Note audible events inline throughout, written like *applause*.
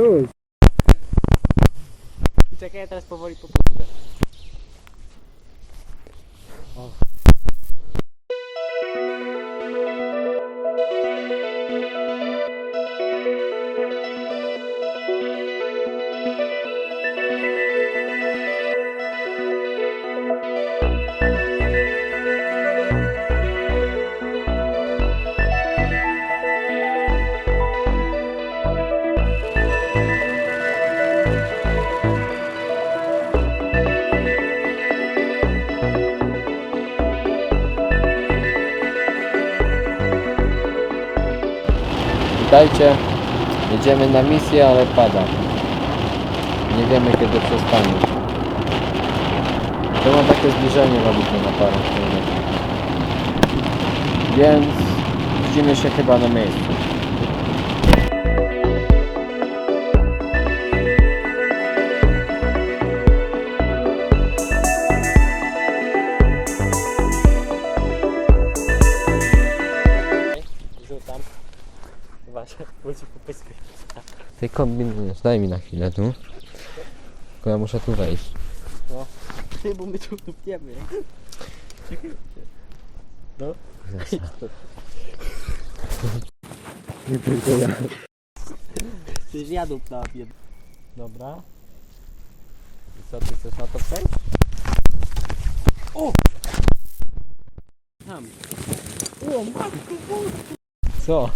luz. Czekaj, ja teraz powoli popuszczę. Witajcie. Jedziemy na misję, ale pada. Nie wiemy kiedy przestanie. To ma takie zbliżenie robić na parę. Więc widzimy się chyba na miejscu. Bo ci popyskuję. Ty kombinujesz, daj mi na chwilę tu. Tylko ja muszę tu wejść. Ty, bo my tu tupniemy. No. Nie tylko ja. Przecież ja dup na jed... Dobra. I co, ty chcesz na to przejść? Tam. Co?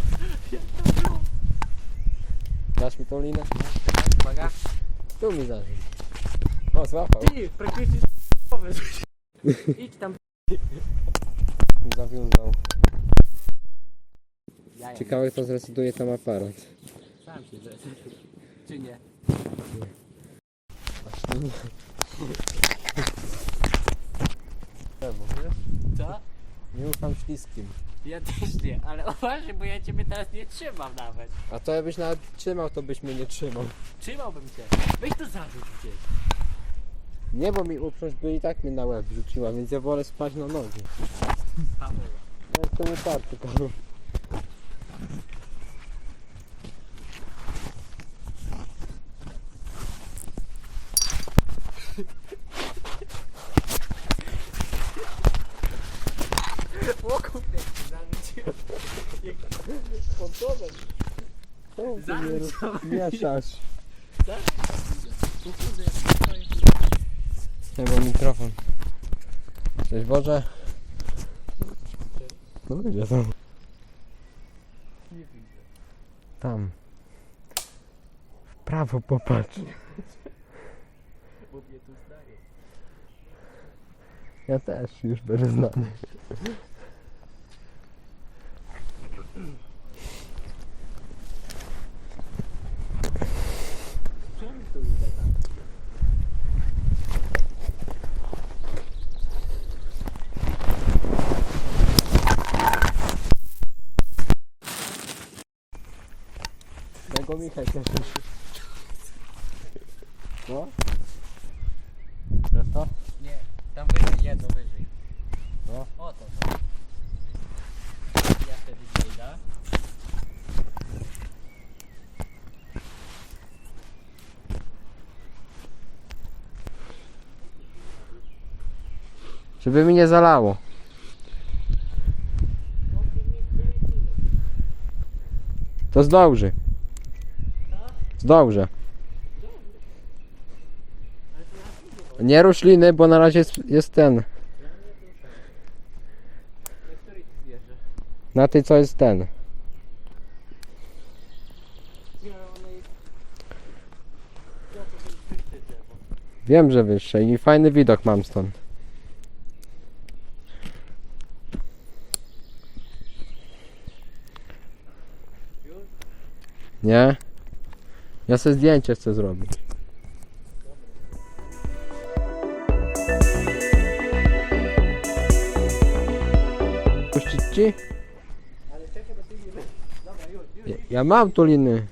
Dasz mi tą linę? Uwaga. Tu mi zarzuć. O, złapał. Ty, praktycznie *laughs* Idź tam. Zawiązał. Ciekawe kto zrecytuje tam aparat. Sam się zrecytuj. Czy nie? Czemu, wiesz? Co? Nie ufam śliskim. Ja też nie, ale *laughs* uważaj, bo ja ciebie teraz nie trzymam nawet. A to jakbyś nawet trzymał, to byś mnie nie trzymał. Trzymałbym cię. Weź to zarzuć gdzieś. Nie, bo mi uprząż by i tak mnie na łeb rzuciła, więc ja wolę spać na nogi. Paweł. Ja jestem uparty, Karol. Łoku zarzuciłem. Pontonem. Czemu ty mnie Zarzuć. Mieszasz? Chyba mikrofon. Cześć Boże. No gdzie widzę. Tam. W prawo popatrz. Ja też już będę znany. Czemu to idę tam? Tego Michał cieszy się. No? Wiesz to? Nie, tam wyżej, jedno wyżej. No. O to. to. Ja wtedy zejdę. Żeby mi nie zalało. To zdąży. Zdążę. Nie rusz liny, bo na razie jest, jest ten. Na tej co jest ten. Wiem, że wyższe i fajny widok mam stąd. Nie? Ja sobie zdjęcie chcę zrobić. Puścić ci? Już, już. Ja, mam tu liny.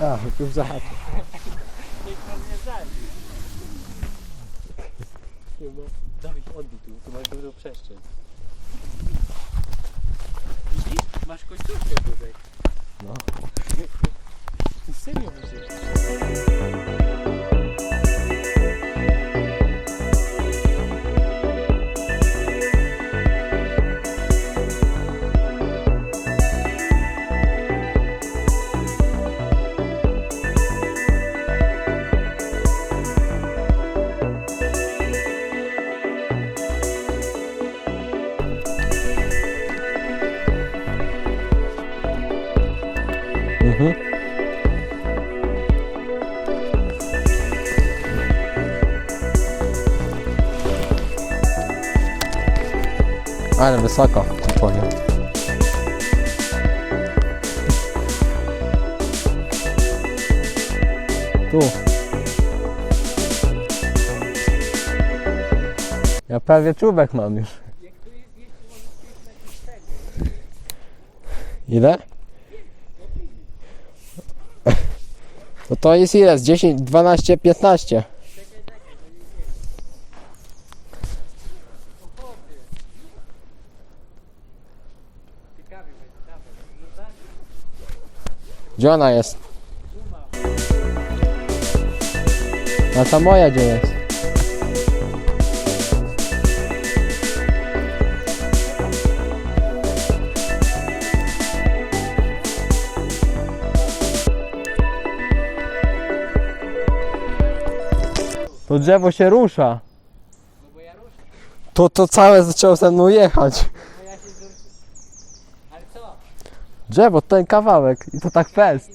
A, tu za. Nie ma. Dawid, odbij tu, tu masz dużą przestrzeń. Widzisz? Masz końcówkę tutaj. No. Ty *laughs* serio musisz. Ale wysoko, ci powiem. Tu. Ja prawie czubek mam już. Ile? *laughs* No to jest ile? Z 10, 12, 15. Gdzie ona jest? A ta moja gdzie jest? To drzewo się rusza. To to całe zaczęło ze mną jechać. bo ja się zrzucę. Ale co? Drzewo, ten kawałek. I to tak fest.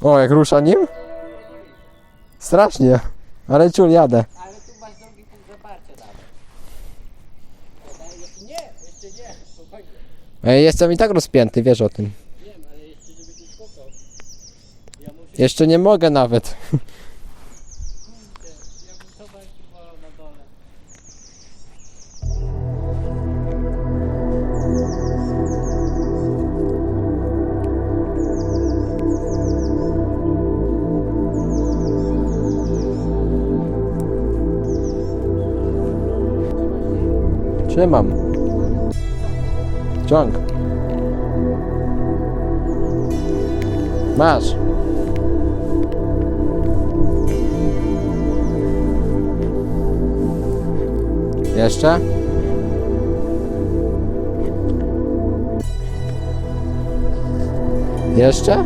O, jak rusza nim? Strasznie. Ale ciul jadę. Ale tu masz drugi punkt zaparcia nawet. Daj, jeszcze nie, jeszcze nie, spokojnie. Ej, Jestem i tak rozpięty, wiesz o tym. Wiem, ale jeszcze żeby tu skokał. Ja muszę, Jeszcze nie mogę nawet. Ciąg. Masz. Jeszcze? Jeszcze?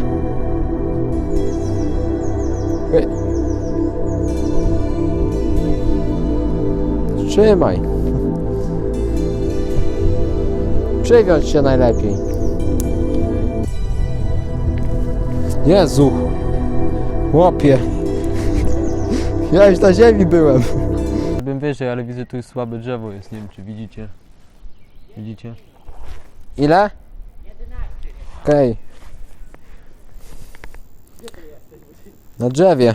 Trzymaj. Przywiąź się najlepiej. Jezu. Łopie. *laughs* Ja już na ziemi byłem. Bym wyżej, ale widzę tu jest słabe drzewo jest, nie wiem czy widzicie. Widzicie? Ile? 11. Okej. Na drzewie.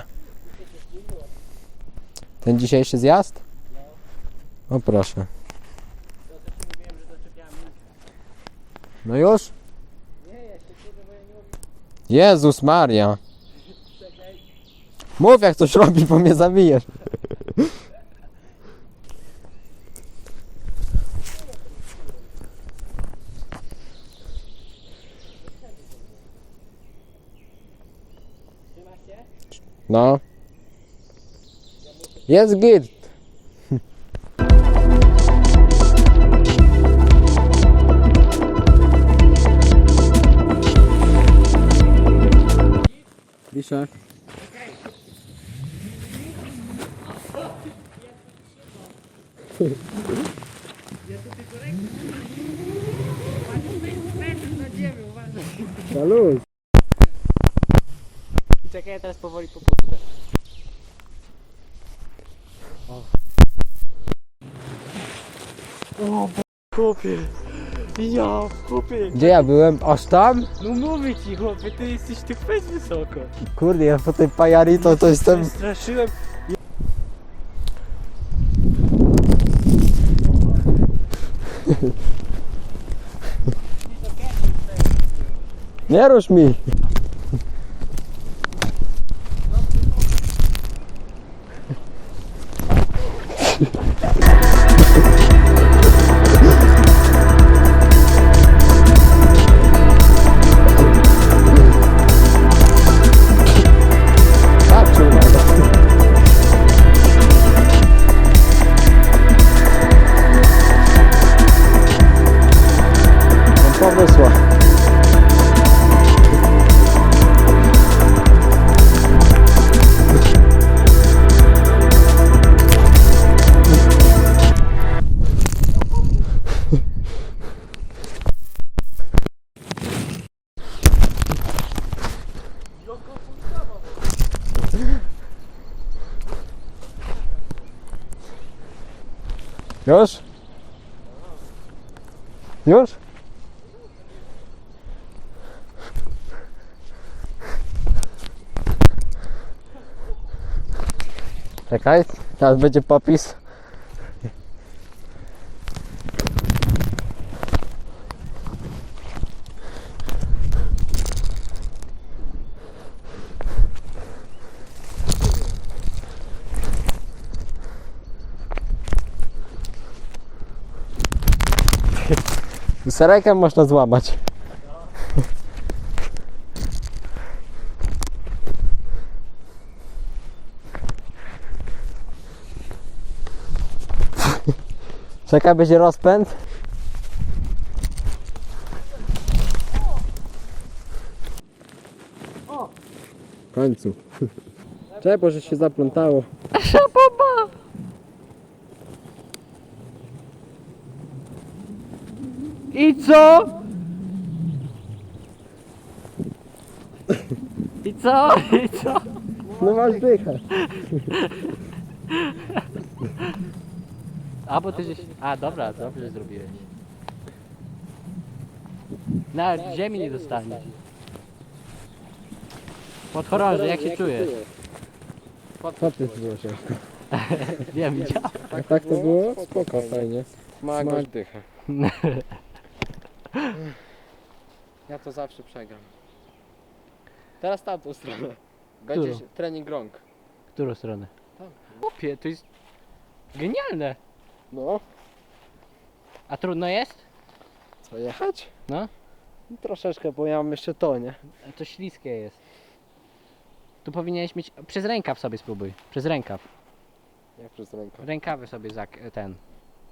Ten dzisiejszy zjazd? O proszę. To też ci mówiłem, że doczepiałem linkę. No już? Jezus Maria. Mów jak coś robisz, bo mnie zabijesz. No. Jest git. Wiszę. Salut. Czekaj, ja teraz powoli popuszczę. O, chłopie. Ja, chłopie. Gdzie ja byłem? Aż tam? No mówię ci, chłopie, ty jesteś tu fest wysoko. Kurde, ja po tej pajari to, to jestem... Straszyłem. Nie rusz mi. Już? Już? Czekaj, teraz będzie popis. *laughs* Serekę można złamać. *laughs* Czekaj, będzie rozpęd. W końcu. *laughs* Czekaj, bo że się zaplątało. I co? I co? I co? No masz dychę. A bo ty żeś... A dobra, dobrze zrobiłeś. Nawet ziemi nie dostaniesz. Podchorąży, jak się czujesz? Popis było się. Wiem, widziałem. Jak tak to było? Spoko, fajnie. Smak dychę. *laughs* Ja to zawsze przegram. Teraz tamtą stronę. Będzie Którą? trening rąk. Którą stronę? Tam. Chłopie, to jest genialne. No, A trudno jest? co jechać? No. Troszeczkę, bo ja mam jeszcze to, nie? To śliskie jest. Tu powinieneś mieć... Przez rękaw sobie spróbuj. Przez rękaw. Jak przez rękę. Rękawy sobie zak... ten...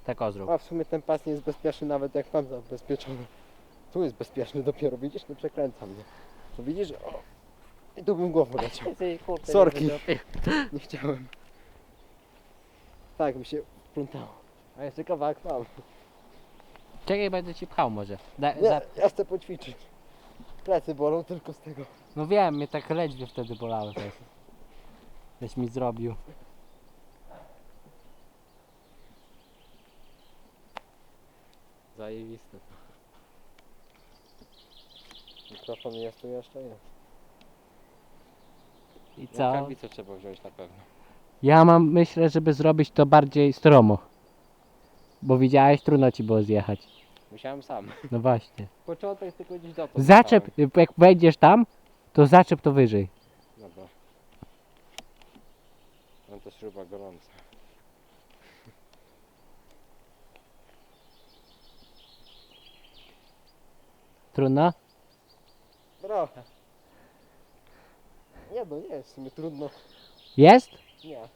Tak ozrób. A w sumie ten pas nie jest bezpieczny nawet jak mam zabezpieczony. Tu jest bezpieczny dopiero, widzisz? Nie przekręcam mnie. To widzisz? O. I tu bym głową leciał. *laughs* Sorki. *laughs* Nie chciałem. Tak mi się plątało. A jeszcze kawałek mam. Czekaj, będę ci pchał może. Da, Nie, za... ja chcę poćwiczyć. Plecy bolą tylko z tego. No wiem, mnie tak ledwie wtedy bolały też. Żeś mi zrobił. Zajebiste. Mikrofon jest tu jeszcze? Jest. I co? Rękawice trzeba wziąć na pewno. Ja mam, myślę, żeby zrobić to bardziej stromo. Bo widziałeś, trudno ci było zjechać. Musiałem sam. No właśnie. Początek tylko gdzieś dotąd. Zaczep, jak wejdziesz tam, to zaczep to wyżej. Dobra. No to śruba gorąca. Trudno? Trochę. Nie no nie jest sumie trudno. Jest? Nie.